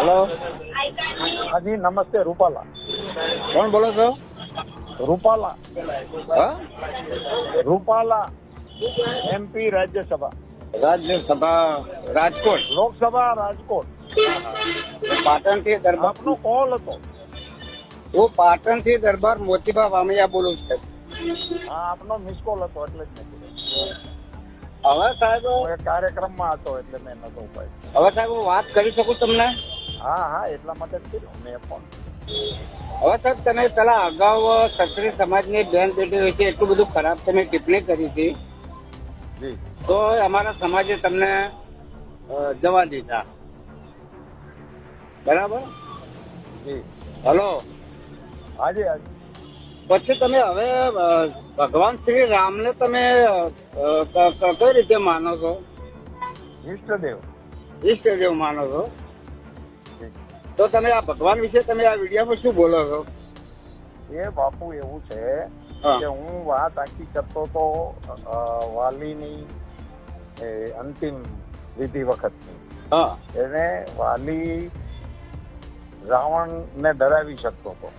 Hello હાજી નમસ્તે રૂપાલા. કોણ બોલો છો? રૂપાલા. હા? રૂપાલા એમપી રાજ્યસભા. રાજ્યસભા રાજકોટ. લોકસભા રાજકોટ. પાટણથી દરબાર નો કોલ હતો. હું પાટણથી દરબાર મોતીબા વામૈયા બોલું છું. હા આપનો મિસ કોલ હતો એટલે જ નથી હવે સાહેબ કાર્યક્રમમાં હતો એટલે મેં નતો ઉપાય હવે સાહેબ હું વાત કરી શકું તમને? હા હા એટલા માટે જ કર્યો. મેં ફોન હવે સાહેબ તમે પેલા અગાઉ ક્ષત્રિય સમાજની બેન બેટી વિશે એટલું બધું ખરાબ તમે ટિપ્પણી કરી હતી. જી. તો અમારા સમાજે તમને જવા દીધા. બરાબર? જી. હલો. હાજી હાજી. પછી તમે હવે ભગવાન શ્રી રામને તમે કઈ રીતે માનો છો? ઈષ્ટદેવ. ઈષ્ટદેવ માનો છો. તો તમે આ ભગવાન વિશે તમે આ વિડીયોમાં શું બોલો છો? એ બાપુ એવું છે કે હું વાત આખી કરતો તો વાલીની અંતિમ વિધિ વખતની. એને વાલી રાવણને ડરાવી શકતો હતો.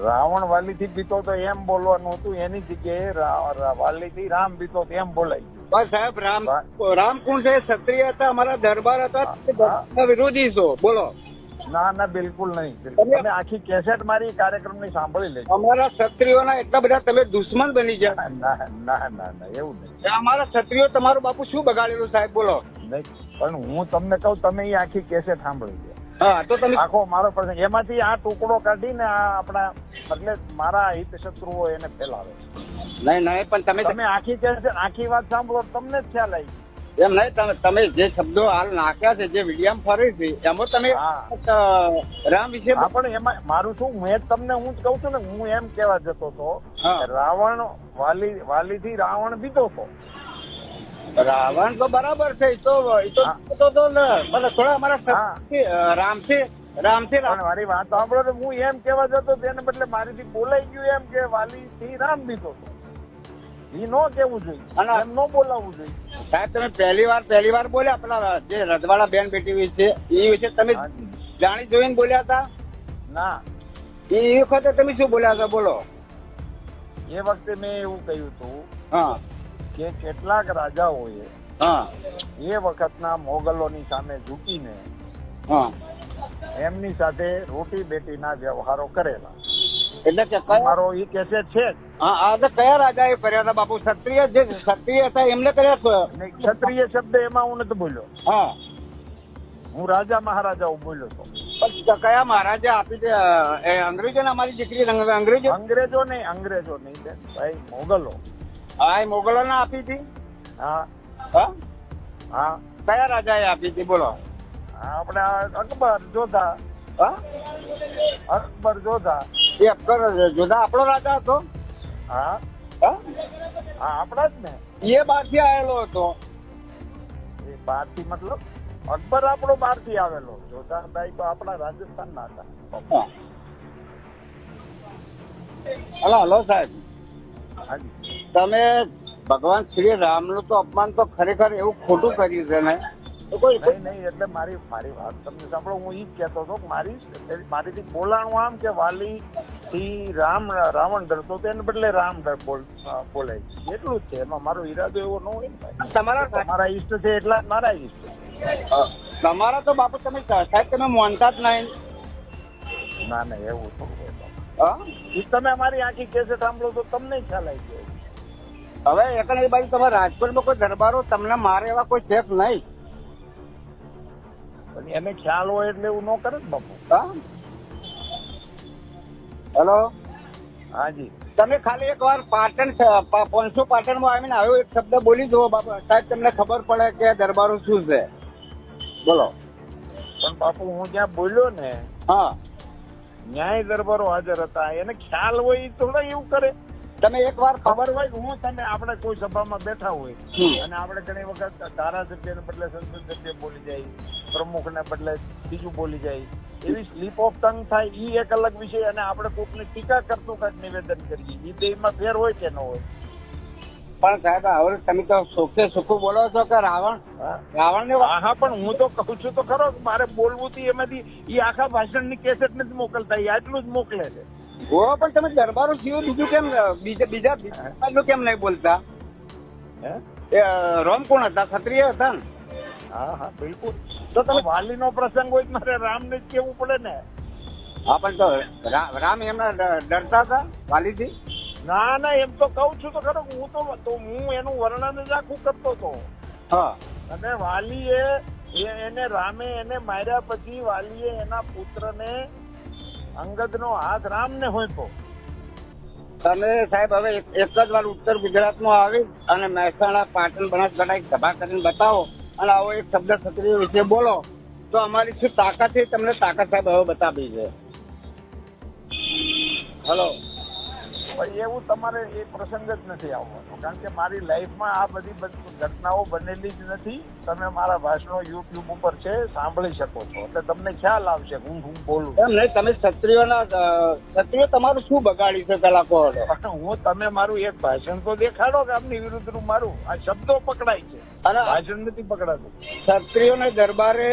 રાવણ વાલીથી બીતો તો એમ બોલવાનું હતું એની જગ્યાએ વાલી થી રામ બીતો એમ બોલાય બસ સાહેબ રામ રામ કોણ છે? ક્ષત્રિય હતા અમારા દરબાર હતા. વિરોધી છો. બોલો. ના ના બિલકુલ નહીં. તમે- આખી કેસેટ મારી કાર્યક્રમની સાંભળી લેજો. અમારા ક્ષત્રિયોના એટલા બધા તમે દુશ્મન બની ગયા. ના ના ના ના એવું નહીં. અમારા ક્ષત્રિયો તમારું બાપુ શું બગાડેલું સાહેબ બોલો. નહીં પણ હું તમને કહું તમે એ આખી કેસેટ સાંભળી લે હા તો તમે આખો મારો પ્રસંગ. એમાંથી આ ટુકડો કાઢીને આ આપણા એટલે મારા હિત શત્રુઓ એને ફેલાવે નહીં નહીં પણ તમે તમે આખી કેસેટ આખી વાત સાંભળો તમને જ ખ્યાલ આવી એમ નહીં તમે તમે જે શબ્દો હાલ નાખ્યા છે જે વિડીયામ ફરે છે એમાં તમે રામ વિશે પણ એમાં મારું શું મેં તમને હું જ કહું છું ને હું એમ કેવા જતો હતો રાવણ વાલી વાલીથી રાવણ બીતો હતો. રાવણ તો બરાબર છે એ તો એ તો ને, ભલે થોડા અમારા રામ છે રામ. રામથી મારી વાત સાંભળો તો હું એમ કેવા જતો તેને બદલે મારીથી બોલાઈ ગયું એમ કે વાલીથી રામ બીતો હતો. એ નો કેવું જોઈએ અને- એમ નો બોલાવવું જોઈએ. સાહેબ તમે પહેલી વાર પહેલી વાર બોલ્યા પેલા જે રજવાડા બેન બેટી વિશે એ વિશે તમે જાણી જોઈને બોલ્યા હતા? ના. એ વખતે તમે શું બોલ્યા હતા? બોલો. એ વખતે મેં એવું કહ્યું હતું હા. કે કેટલાક રાજાઓએ હા. એ વખતના મોગલોની સામે ઝૂકીને હા. એમની સાથે રોટી બેટીના વ્યવહારો કરેલા. એટલે કે મારો ઈ કે છે જ. હા આ તો કયા રાજાએ કર્યા હતા બાપુ? ક્ષત્રિય જે ક્ષત્રિય હતા? એમને કર્યા ક્ષત્રિય શબ્દ એમાં હું નથી બોલ્યો. હા. હું રાજા મહારાજાઓ બોલ્યો તો પણ કયા મહારાજે આપી દે એ અંગ્રેજોને અમારી દીકરી અંગ્રેજો? અંગ્રેજો નહીં અંગ્રેજો નહીં ભાઈ મોગલો. હા એ મોગલોને આપી હતી? હા. હા? કયા એ આપી હતી? બોલો. આપણે અકબર જોધા. હા? અકબર જોધા. એ છે. જોધા આપણો રાજા હતો? હા. હા? આપણા જ ને. એ બહારથી આવેલો હતો. એ બહારથી મતલબ અકબર આપણો બહારથી આવેલો. જોધાભાઈ તો આપણા રાજસ્થાનના હતા. હલો હલો સાહેબ. તમે ભગવાન શ્રી રામનું તો અપમાન તો ખરેખર એવું ખોટું કર્યું છે ને? નહીં નહીં એટલે મારી મારી વાત તમને સાંભળો હું ઈ જ કહેતો હતો કે મારી મારીથી બોલાણું આમ કે વાલી થી રામ રાવણ ડરતો તો એને બદલે રામ બોલાય એટલું જ છે. એમાં મારો ઈરાદો એવો ન હોય. તમારા મારા ઈષ્ટ છે એટલા મારા ઈષ્ટ છે. તમારા તો બાપુ તમે સાહેબ તમે માનતા જ નહીં. ના ના એવું થોડું તમે અમારી આખી કેસે સાંભળો તો તમને ખ્યાલ આવી જાય હવે એક એ બાજુ તમારા રાજકોટમાં કોઈ દરબારો તમને મારે એવા કોઈ શેફ નહીં. પણ એને ખ્યાલ હોય એટલે એવું ન કરે ને બાપુ. હા? હેલો હાજી તમે ખાલી એક વાર પાટણ પાંચસો પાટણમાં આવીને આવ્યો એક શબ્દ બોલી દો બાપુ. સાહેબ તમને ખબર પડે કે દરબારો શું છે? બોલો. પણ બાપુ હું જ્યાં બોલ્યો ને હા. ન્યાય દરબારો હાજર હતા. એને ખ્યાલ હોય થોડા એવું કરે. તમે એક વાર ખબર હોય કે હું તમે આપણે કોઈ સભામાં બેઠા હોય અને આપણે ઘણી વખત ધારાસભ્યને બદલે સંસદ સભ્ય બોલી જાય. પ્રમુખને બદલે બીજું બોલી જાય. એવી સ્લીપ ઓફ ટંગ થાય એ એક અલગ વિષય અને આપણે કોકની ટીકા કરતું કાંઈક નિવેદન કરીએ. એ બેમાં ફેર હોય કે ન હોય. પણ સાહેબ હવે તમે તો સુખે સુખું બોલો છો કે રાવણ? રાવણ ને હા પણ હું તો કહું છું તો ખરો મારે બોલવું થી એમાંથી એ આખા ભાષણની કેસેટ નથી મોકલતા એ આટલું જ મોકલે છે. ઓ પણ તમે દરબારો સિવાય બીજું કેમ બીજા બીજા બીજા કેમ નહીં બોલતા? એ રોમ કોણ હતા? ક્ષત્રિય હતા ને? હા હા બિલકુલ. તો તમે તમે વાલીનો પ્રસંગ હોય મારે રામને જ કેવું પડે ને? હા પણ તો રામ એમના ડરતા હતા વાલીથી? ના ના એમ તો કહું છું તો ખરો હું તો હું એનું વર્ણન જ આખું કરતો હતો. હા. અને વાલીએ એને રામે એને માર્યા પછી વાલીએ એના પુત્રને અંગદનો હાથ રામને હોઈતો તમે સાહેબ હવે એક જ વાર ઉત્તર ગુજરાતમાં આવી અને મહેસાણા પાટણ બનાસકાંઠા સભા કરીને બતાવો. અને આવો એક શબ્દ ક્ષત્રિય વિશે બોલો, તો અમારી શું તાકાત છે? તમને તાકાત સાહેબ હવે બતાવી છે. હલો પણ એવું તમારે એ પ્રસંગ જ નથી આવવાનો. કારણ કે મારી લાઈફમાં આ બધી બધી ઘટનાઓ બનેલી જ નથી. તમે મારા ભાષણો યુટ્યુબ ઉપર છે સાંભળી શકો છો. એટલે તમને ખ્યાલ આવશે હું હું બોલું એમ નહીં તમે ક્ષત્રિયોના ક્ષત્રિયો તમારું શું બગાડ્યું છે. પણ હું તમે મારું એક ભાષણ તો દેખાડો કે આમની વિરુદ્ધનું મારું. આ શબ્દો પકડાય છે. અને ભાષણ નથી પકડાતું. ક્ષત્રિયોને દરબારે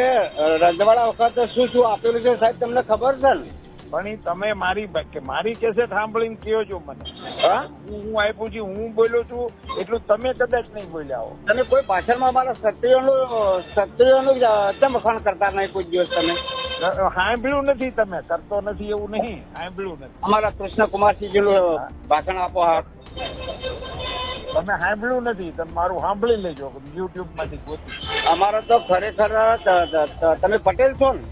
રજવાડા વખતે શું શું આપેલું છે સાહેબ તમને ખબર છે ને? પણ તમે મારી મારી કેસેટ સાંભળીને કયો છો મને. હા? હું આપ્યું છું હું બોલ્યો છું એટલું તમે કદાચ નહીં બોલ્યા હો. તમે કોઈ પાછળમાં મારા ક્ષત્રિયોનું ક્ષત્રિયોનું કેમ વખાણ કરતા નહીં કોઈ દિવસ તમે? સાંભળ્યું નથી તમે કરતો નથી એવું નહીં સાંભળ્યું નથી. અમારા કૃષ્ણકુમારસિંહજીનું ભાષણ આપો હા તમે સાંભળ્યું નથી તમે મારું સાંભળી લેજો યુટ્યુબમાંથી ગોતી. અમારો તો ખરેખર તમે પટેલ છો ને?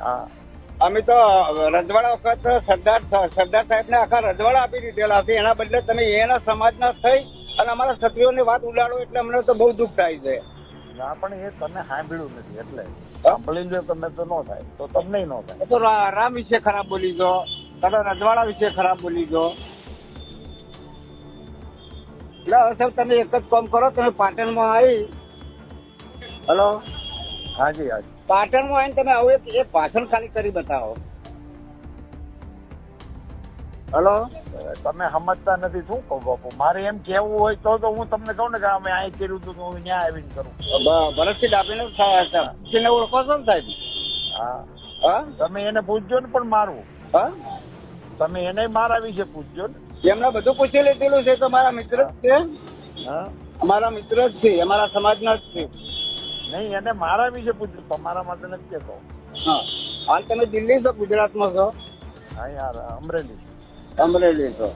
હા. અમે તો રજવાડા વખત સરદાર સરદાર સાહેબને આખા રજવાડા આપી દીધેલા છે. એના બદલે તમે એના સમાજના થઈ અને અમારા ક્ષત્રિયોની વાત ઉડાડો એટલે અમને તો બહુ દુઃખ થાય છે. ના પણ એ તમે સાંભળ્યું નથી એટલે. સાંભળી લો તમે તો ન થાય. તો તમને ન થાય. તો રામ વિશે ખરાબ બોલી ગયો. તમે રજવાડા વિશે ખરાબ બોલી ગયો. એટલે હવે સાહેબ તમે એક જ કામ કરો તમે પાટણમાં આવી હલો? હાજી હાજી. પાટણમાં આવીને તમે આવું એક ભાષણ ખાલી કરી બતાવો. હલો? તમે સમજતા નથી શું કહું બાપુ? મારે એમ કેવું હોય તો તો હું તમને કહું ને કે અમે અહીં કર્યું હતું તો હું ત્યાં આવીને કરું. ભરતસિંહ ડાભીને પૂછીને ઓળખો છો ને સાહેબ? હા. હા? તમે એને પૂછજો ને પણ મારું હા? તમે એને મારા વિશે પૂછજો ને. એમને બધું પૂછી લીધેલું છે તો મારા મિત્ર છે? હા. અમારા મિત્ર જ છે અમારા સમાજના જ છે. નહીં એને મારા વિશે પૂછ્યું તમારા માટે નથી કહેતો. હા. હાલ તમે દિલ્હી છો ગુજરાતમાં છો? હા યાર અમરેલી. અમરેલી છો.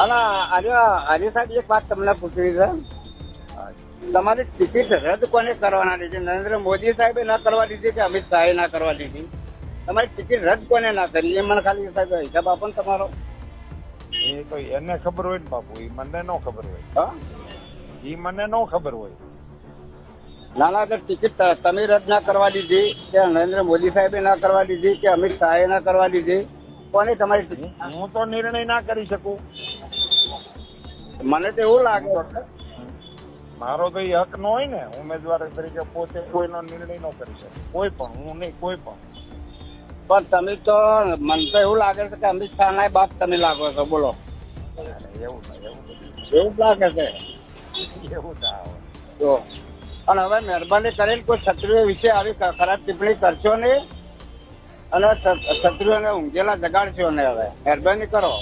અને આજે આજે સાહેબ એક વાત તમને પૂછવી છે. તમારી ટિકિટ રદ કોને કરવાના દીધી નરેન્દ્ર મોદી સાહેબે ના કરવા દીધી કે અમિત શાહે ના કરવા દીધી? તમારી ટિકિટ રદ કોને ના કરી? એ મને ખાલી સાહેબ હિસાબ આપો ને તમારો. એ તો એને ખબર હોય ને બાપુ એ મને ન ખબર હોય. હા? એ મને ન ખબર હોય. ના ના અગર ટિકિટ તમે રદ ના કરવા દીધી કે નરેન્દ્ર મોદી સાહેબે ના કરવા દીધી કે અમિત શાહે ના કરવા દીધી? કોને તમારી હું- તો નિર્ણય ના કરી શકું. મને તો એવું લાગે. મારો તો એ હક નો હોય ને ઉમેદવાર તરીકે પોતે કોઈનો નિર્ણય ન કરી શકે. કોઈ પણ હું નહીં કોઈ પણ. પણ તમે તો મને તો એવું લાગે છે કે અમિત શાહ ના બાપ તમે લાગો છો. બોલો. એવું એવું એવું લાગે છે. એવું ના આવે. તો અને હવે મહેરબાની કરીને કોઈ ક્ષત્રિય વિશે આવી ખરાબ ટિપ્પણી કરશો નહીં. અને ક્ષ- ક્ષત્રિયોને ઊંઘેલા જગાડશો નહીં હવે. મહેરબાની કરો.